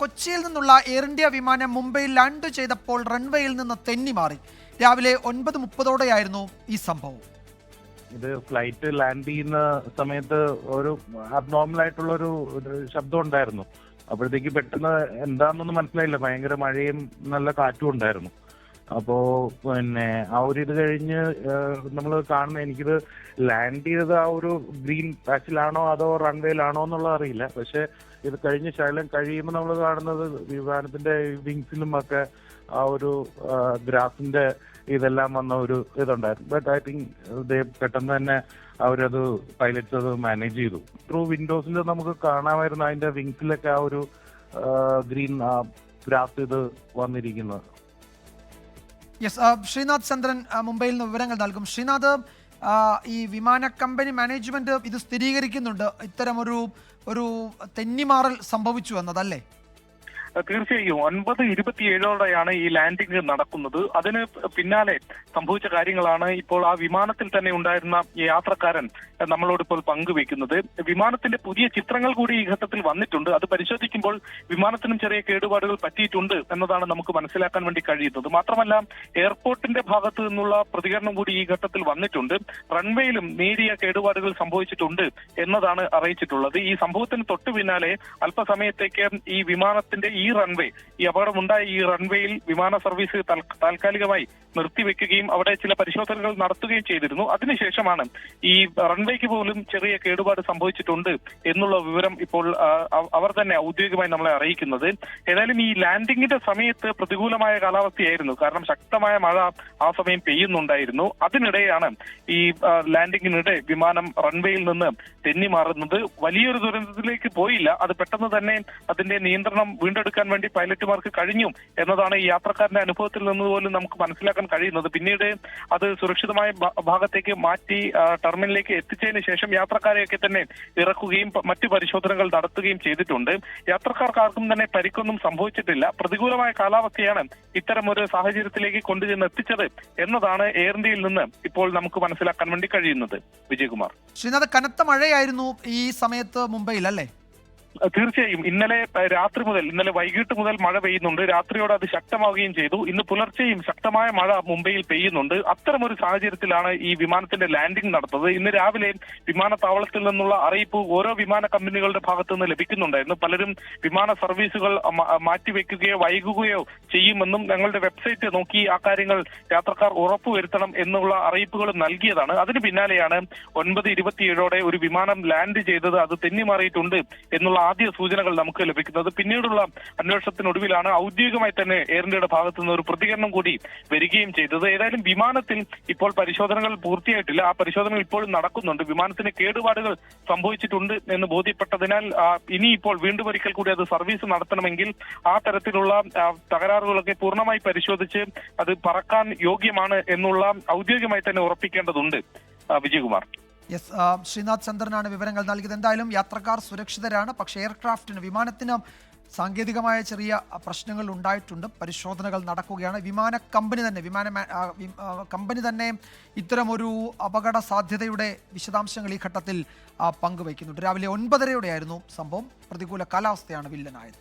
കൊച്ചിയിൽ നിന്നുള്ള air India വിമാനം മുംബൈയിൽ ലാൻഡ് ചെയ്തപ്പോൾ റൺവേയിൽ നിന്ന് തെന്നി മാറി. രാവിലെ ഒൻപത് മുപ്പതോടെയായിരുന്നു ഈ സംഭവം. ഇത് ഫ്ലൈറ്റ് ലാൻഡ് ചെയ്യുന്ന സമയത്ത് ഒരു അബ്നോർമൽ ആയിട്ടുള്ള ഒരു ഒരു ശബ്ദം ഉണ്ടായിരുന്നു. അപ്പോഴത്തേക്ക് പെട്ടെന്ന് എന്താണെന്നൊന്നും മനസ്സിലായില്ല. ഭയങ്കര മഴയും നല്ല കാറ്റും ഉണ്ടായിരുന്നു. അപ്പോ പിന്നെ ആ ഒരു ഇത് കഴിഞ്ഞ് നമ്മൾ കാണുന്ന എനിക്കിത് ലാൻഡ് ചെയ്തത് ആ ഒരു ഗ്രീൻ പാച്ചിലാണോ അതോ റൺവേയിലാണോ എന്നുള്ളത് അറിയില്ല. പക്ഷെ ഇത് കഴിഞ്ഞ് ശകലം കഴിയുമ്പോൾ നമ്മൾ കാണുന്നത് വിമാനത്തിന്റെ വിങ്സിലും ഒക്കെ ആ ഒരു ഗ്രാഫിന്റെ ഇതെല്ലാം വന്ന ഒരു ഇതുണ്ടായിരുന്നു. ബട്ട് ഐ തിങ്ക് പെട്ടെന്ന് തന്നെ അവരത് പൈലറ്റ്സ് അത് മാനേജ് ചെയ്തു. ത്രൂ വിൻഡോസിൽ നമുക്ക് കാണാമായിരുന്നു അതിന്റെ വിങ്സിലൊക്കെ ആ ഒരു ഗ്രീൻ ഗ്രാഫ് ഇത് വന്നിരിക്കുന്നത്. യെസ് ശ്രീനാഥ് ചന്ദ്രൻ മുംബൈയിൽ നിന്ന് വിവരങ്ങൾ നൽകും. ശ്രീനാഥ് ഈ വിമാന കമ്പനി മാനേജ്മെന്റ് ഇത് സ്ഥിരീകരിക്കുന്നുണ്ട്. ഇത്തരം ഒരു ഒരു തെന്നിമാറൽ സംഭവിച്ചു എന്നതല്ലേ തീർച്ചയായും. ഒൻപത് ഇരുപത്തിയേഴോടെയാണ് ഈ ലാൻഡിംഗ് നടക്കുന്നത്. അതിന് പിന്നാലെ സംഭവിച്ച കാര്യങ്ങളാണ് ഇപ്പോൾ ആ വിമാനത്തിൽ തന്നെ ഉണ്ടായിരുന്ന യാത്രക്കാരൻ നമ്മളോട് ഇപ്പോൾ പങ്കുവെക്കുന്നത് വിമാനത്തിന്റെ പുതിയ ചിത്രങ്ങൾ കൂടി ഈ ഘട്ടത്തിൽ വന്നിട്ടുണ്ട്. അത് പരിശോധിക്കുമ്പോൾ വിമാനത്തിനും ചെറിയ കേടുപാടുകൾ പറ്റിയിട്ടുണ്ട് എന്നതാണ് നമുക്ക് മനസ്സിലാക്കാൻ വേണ്ടി കഴിയുന്നത്. മാത്രമല്ല എയർപോർട്ടിന്റെ ഭാഗത്തു നിന്നുള്ള പ്രതികരണം കൂടി ഈ ഘട്ടത്തിൽ വന്നിട്ടുണ്ട്. റൺവേയിലും നേരിയ കേടുപാടുകൾ സംഭവിച്ചിട്ടുണ്ട് എന്നതാണ് അറിയിച്ചിട്ടുള്ളത്. ഈ സംഭവത്തിന് തൊട്ടു പിന്നാലെ അല്പസമയത്തേക്ക് ഈ വിമാനത്തിന്റെ ഈ റൺവേ ഈ അപകടമുണ്ടായ ഈ റൺവേയിൽ വിമാന സർവീസ് താൽക്കാലികമായി നിർത്തിവെക്കുകയും അവിടെ ചില പരിശോധനകൾ നടത്തുകയും ചെയ്തിരുന്നു. അതിനുശേഷമാണ് ഈ റൺവേക്ക് പോലും ചെറിയ കേടുപാട് സംഭവിച്ചിട്ടുണ്ട് എന്നുള്ള വിവരം ഇപ്പോൾ അവർ തന്നെ ഔദ്യോഗികമായി നമ്മളെ അറിയിക്കുന്നത്. ഏതായാലും ഈ ലാൻഡിങ്ങിന്റെ സമയത്ത് പ്രതികൂലമായ കാലാവസ്ഥയായിരുന്നു. കാരണം ശക്തമായ മഴ ആ സമയം പെയ്യുന്നുണ്ടായിരുന്നു. അതിനിടെയാണ് ഈ ലാൻഡിങ്ങിനിടെ വിമാനം റൺവേയിൽ നിന്ന് തെന്നി മാറുന്നത് വലിയൊരു ദുരന്തത്തിലേക്ക് പോയില്ല. അത് പെട്ടെന്ന് തന്നെ അതിന്റെ നിയന്ത്രണം വീണ്ടെടുക്കാൻ വേണ്ടി പൈലറ്റുമാർക്ക് കഴിഞ്ഞു എന്നതാണ് ഈ യാത്രക്കാരന്റെ അനുഭവത്തിൽ നിന്ന് പോലും നമുക്ക് മനസ്സിലാക്കാൻ കഴിയുന്നത്. പിന്നീട് അത് സുരക്ഷിതമായ ഭാഗത്തേക്ക് മാറ്റി ടെർമിനലിലേക്ക് എത്തിച്ചതിന് ശേഷം യാത്രക്കാരെയൊക്കെ തന്നെ ഇറക്കുകയും മറ്റ് പരിശോധനകൾ നടത്തുകയും ചെയ്തിട്ടുണ്ട്. യാത്രക്കാർക്ക് ആർക്കും തന്നെ പരിക്കൊന്നും സംഭവിച്ചിട്ടില്ല. പ്രതികൂലമായ കാലാവസ്ഥയാണ് ഇത്തരം ഒരു സാഹചര്യത്തിലേക്ക് കൊണ്ടുചെന്ന് എത്തിച്ചത് എന്നതാണ് എയർ ഇന്ത്യയിൽ നിന്ന് ഇപ്പോൾ നമുക്ക് മനസ്സിലാക്കാൻ വേണ്ടി കഴിയുന്നത്. വിജയകുമാർ. ശ്രീനാഥ് കനത്ത മഴയായിരുന്നു ഈ സമയത്ത് മുംബൈയിൽ അല്ലേ? തീർച്ചയായും ഇന്നലെ രാത്രി മുതൽ ഇന്നലെ വൈകിട്ട് മുതൽ മഴ പെയ്യുന്നുണ്ട്. രാത്രിയോടെ അത് ശക്തമാവുകയും ചെയ്തു. ഇന്ന് പുലർച്ചെയും ശക്തമായ മഴ മുംബൈയിൽ പെയ്യുന്നുണ്ട്. അത്തരമൊരു സാഹചര്യത്തിലാണ് ഈ വിമാനത്തിന്റെ ലാൻഡിംഗ് നടത്തുന്നത് ഇന്ന് രാവിലെ വിമാനത്താവളത്തിൽ നിന്നുള്ള അറിയിപ്പ് ഓരോ വിമാന കമ്പനികളുടെ ഭാഗത്തു നിന്ന് ലഭിക്കുന്നുണ്ടായിരുന്നു. പലരും വിമാന സർവീസുകൾ മാറ്റിവെക്കുകയോ വൈകുകയോ ചെയ്യുമെന്നും ഞങ്ങളുടെ വെബ്സൈറ്റ് നോക്കി ആ കാര്യങ്ങൾ യാത്രക്കാർ ഉറപ്പുവരുത്തണം എന്നുള്ള അറിയിപ്പുകൾ നൽകിയതാണ്. അതിന് പിന്നാലെയാണ് ഒൻപത് ഇരുപത്തിയേഴോടെ ഒരു വിമാനം ലാൻഡ് ചെയ്തത്. അത് തെന്നിമാറിയിട്ടുണ്ട് എന്നുള്ള ആദ്യ സൂചനകൾ നമുക്ക് ലഭിക്കുന്നത് പിന്നീടുള്ള അന്വേഷണത്തിനൊടുവിലാണ് ഔദ്യോഗികമായി തന്നെ എയർ ഇന്ത്യയുടെ ഭാഗത്തു നിന്ന് ഒരു പ്രതികരണം കൂടി വരികയും ചെയ്തത്. ഏതായാലും വിമാനത്തിൽ ഇപ്പോൾ പരിശോധനകൾ പൂർത്തിയായിട്ടില്ല. ആ പരിശോധനകൾ ഇപ്പോഴും നടക്കുന്നുണ്ട്. വിമാനത്തിന് കേടുപാടുകൾ സംഭവിച്ചിട്ടുണ്ട് എന്ന് ബോധ്യപ്പെട്ടതിനാൽ ഇനി ഇപ്പോൾ വീണ്ടും ഒരിക്കൽ കൂടി അത് സർവീസ് നടത്തണമെങ്കിൽ ആ തരത്തിലുള്ള തകരാറുകളൊക്കെ പൂർണമായി പരിശോധിച്ച് അത് പറക്കാൻ യോഗ്യമാണ് എന്നുള്ള ഔദ്യോഗികമായി തന്നെ ഉറപ്പിക്കേണ്ടതുണ്ട്. വിജയകുമാർ. യെസ് ശ്രീനാഥ് ചന്ദ്രനാണ് വിവരങ്ങൾ നൽകിയത്. എന്തായാലും യാത്രക്കാർ സുരക്ഷിതരാണ്. പക്ഷേ എയർക്രാഫ്റ്റിന് വിമാനത്തിന് സാങ്കേതികമായ ചെറിയ പ്രശ്നങ്ങൾ ഉണ്ടായിട്ടുണ്ട്. പരിശോധനകൾ നടക്കുകയാണ്. വിമാന കമ്പനി തന്നെ വിമാന കമ്പനി തന്നെ ഇത്തരമൊരു അപകട സാധ്യതയുടെ വിശദാംശങ്ങൾ ഈ ഘട്ടത്തിൽ പങ്കുവയ്ക്കുന്നുണ്ട്. രാവിലെ ഒൻപതരയോടെയായിരുന്നു സംഭവം. പ്രതികൂല കാലാവസ്ഥയാണ് വില്ലനായത്.